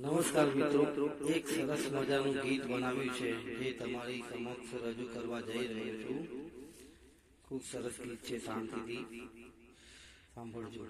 નમસ્કાર મિત્રો. એક સરસ મજાનું ગીત બનાવ્યું છે, જે તમારી સમક્ષ રજૂ કરવા જઈ રહ્યો છું. ખૂબ સરસ ગીત છે શાંતિથી. સાંભળજો.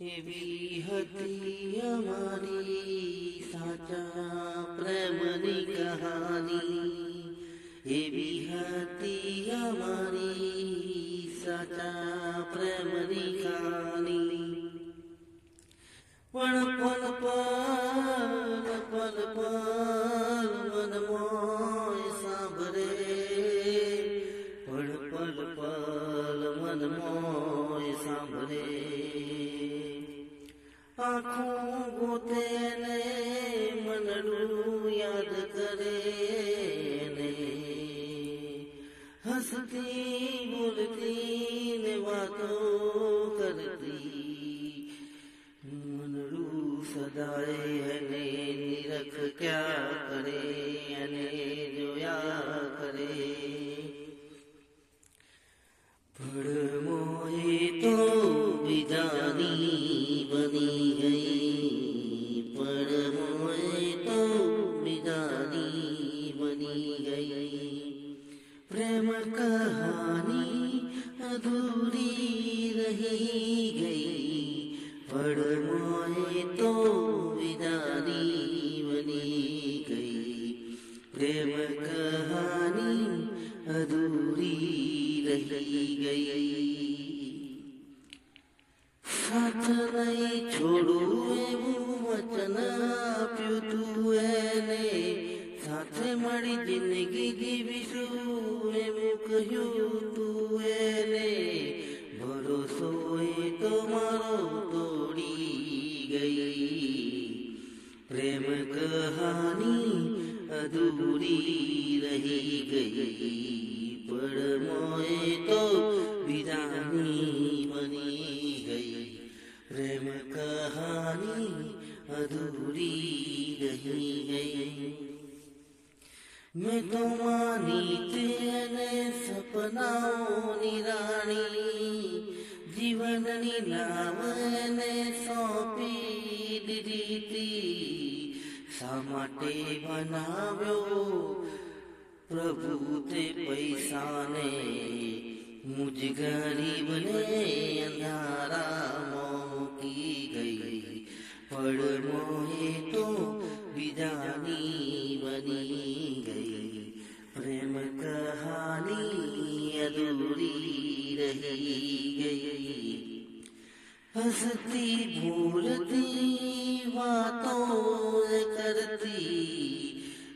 એવી હતી અમારી સાચા પ્રેમની કહાની. એવી હતી અમારી સાચા પ્રેમની કહાની. પણ પલ પલ પલ પલ મન મોય સાંભળે. પણ પલ પલ મન મોય સાંભળે. આખું ગોતે ને મનડું યાદ સદાય અને નિરખ ક્યાં કરે અને જોયા કરે? ભડમોએ તો બીજાની બની ગઈ પડમોએ તો બીજાની બની ગઈ. પ્રેમ કહાની અધૂરી રહી ગઈ પડમોએ પ્રેમ કહાની અધૂરી રહી ગઈ પડમોએ તો વિરાની બની ગઈ પ્રેમ કહાની અધૂરી રહી ગઈ મેં તો માની તેને સપનાઓની રાણી જીવનની નામ એને સોંપી દીધી હતી શા માટે બનાવ્યો. પ્રભુ તે પૈસાને મુજ ગરીબને અંધારામાં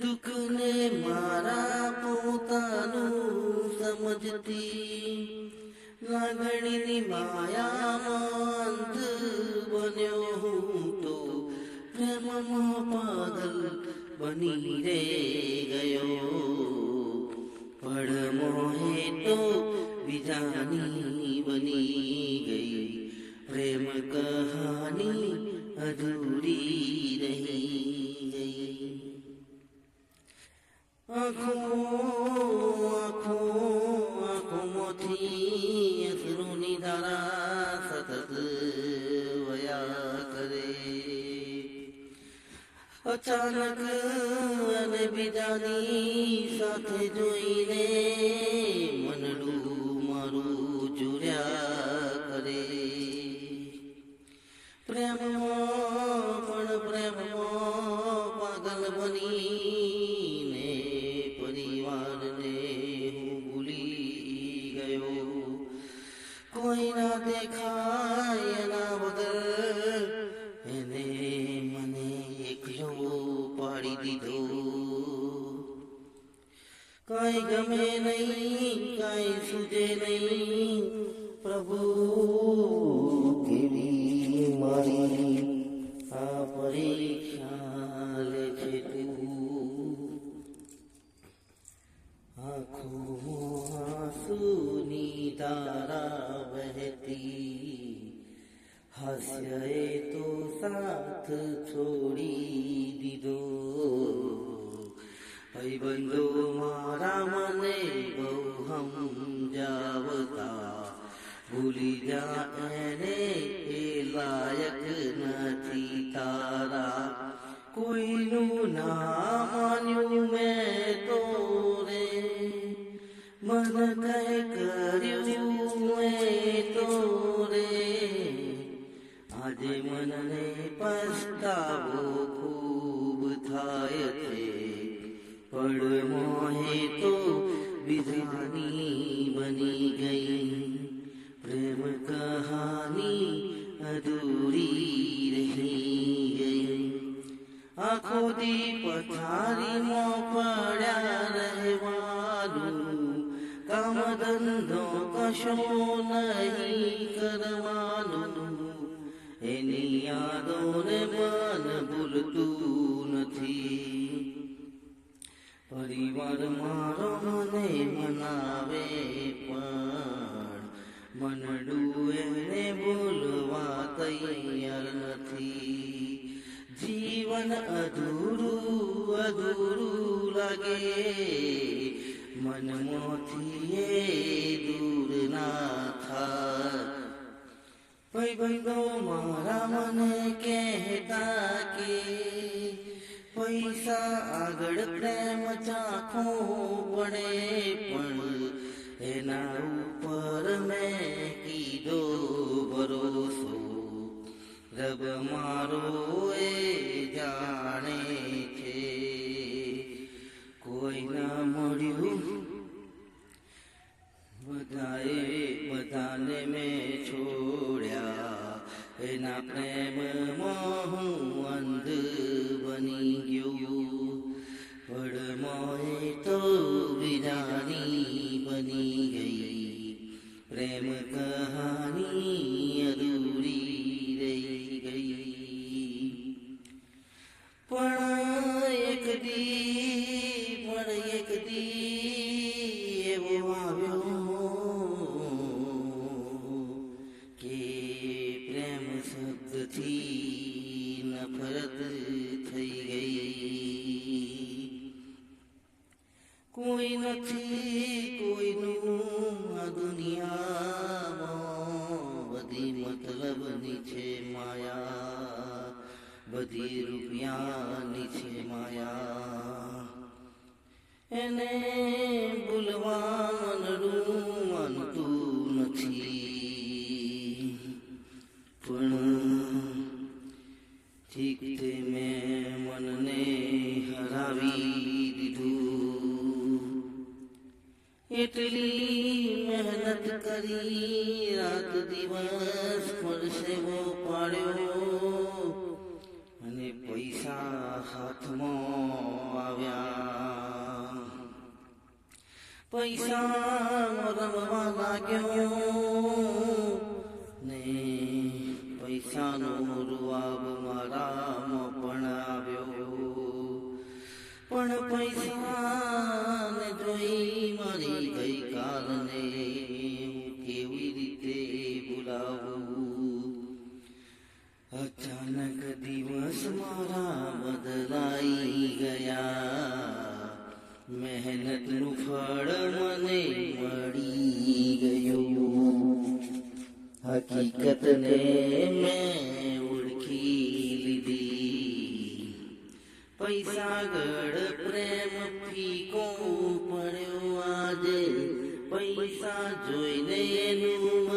દુઃખને મારા પોતાનું સમજતી. લાગણીની માયામાં અંત બન્યો હું તો પ્રેમમાં પાગલ બની રે ગયો. પડમોહે તો બીજાની બની ગઈ. પ્રેમ કહાની અધૂરી રહી. અસરોની ધારા સતત વયા કરે. અચાનક અને બીજાની સાથે જોઈને છોડી દીધો. ભાઈબંધો મારા મને બહુ સમજાવતા. ભૂલી જા એને એ લાયક નથી તારા. કોઈનું ના માન્યું મેં તો રે. મન કઈ કર્યું મેં તો રે. આજે મનને પડ મોહે તો વિધાની બની ગઈ પ્રેમ કહાની અધૂરી રહી ગઈ આખો દી પથારીમાં પડ્યા રહેવાનું કામ ધંધો કશો નહીં કરવાનું એની યાદોને મન ભૂલતું પરિવાર મારો મને મનાવે પણ. મનડું એને બોલવા તૈયાર નથી. જીવન અધૂરું અધૂરું લાગે. મનમોથી એ દૂર ના ભાઈ ભાઈ મારા મને કહેતા કે, પૈસા આગળ પ્રેમ રબ મારો એ જાણે છે કોઈ ના મળ્યું? બધાએ બધાને મેં છોડ્યા. એના પ્રેમમાં બધી રૂપિયાની છે માયા. એને ભૂલવા મનડું માનતું નથી. પણ ઠીક તે મેં મનને હરાવી દીધું. એટલી મહેનત કરી રાત દિવસ પર સેવો પાડ્યો અને પૈસા હાથમાં આવ્યા. પૈસા રમવા લાગ્યો. બદલાઈ ગયા. મહેનતનું ફળ મને મળી ગયું. હકીકતને મેં ઓળખી લીધી. પૈસા ગળ પ્રેમ ફીકો પડ્યો આજે. પૈસા જોઈને એનું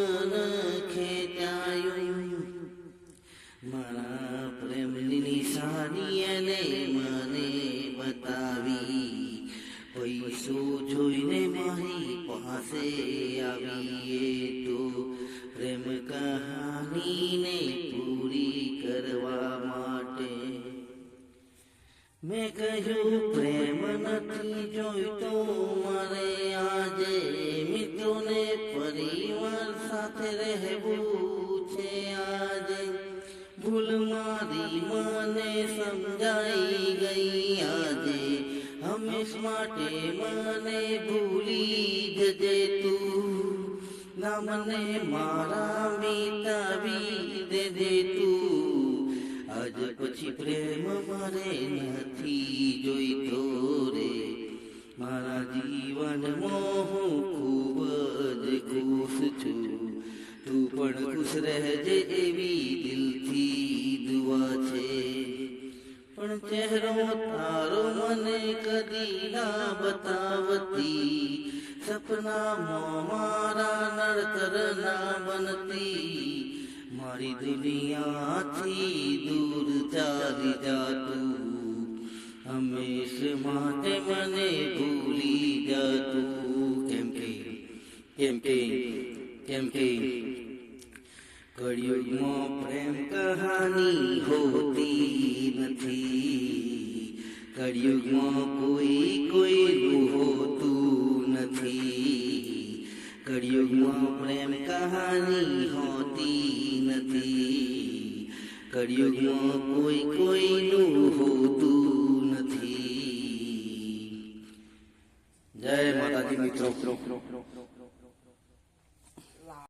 આવી એ તો પ્રેમ કહાનીને પૂરી કરવા માટે. મેં કહ્યું માટે મને ભૂલી જજે તું. મને મારા મિતાવી દેજે તું. આજ પછી પ્રેમ મારે નથી જોઈતો રે. મારા જીવનમાં હું ખૂબ જ ખુશ છું. તું પણ ખુશ રહેજે મારી દુનિયાથી દૂર ચાલી જાતું હંમેશ માટે મને ભૂલી જતું કેમ કે કેમ કે કેમ કે કળિયુગમાં પ્રેમ કહાની હોતી નથી કળિયુગમાં કોઈ કોઈનું कलयुग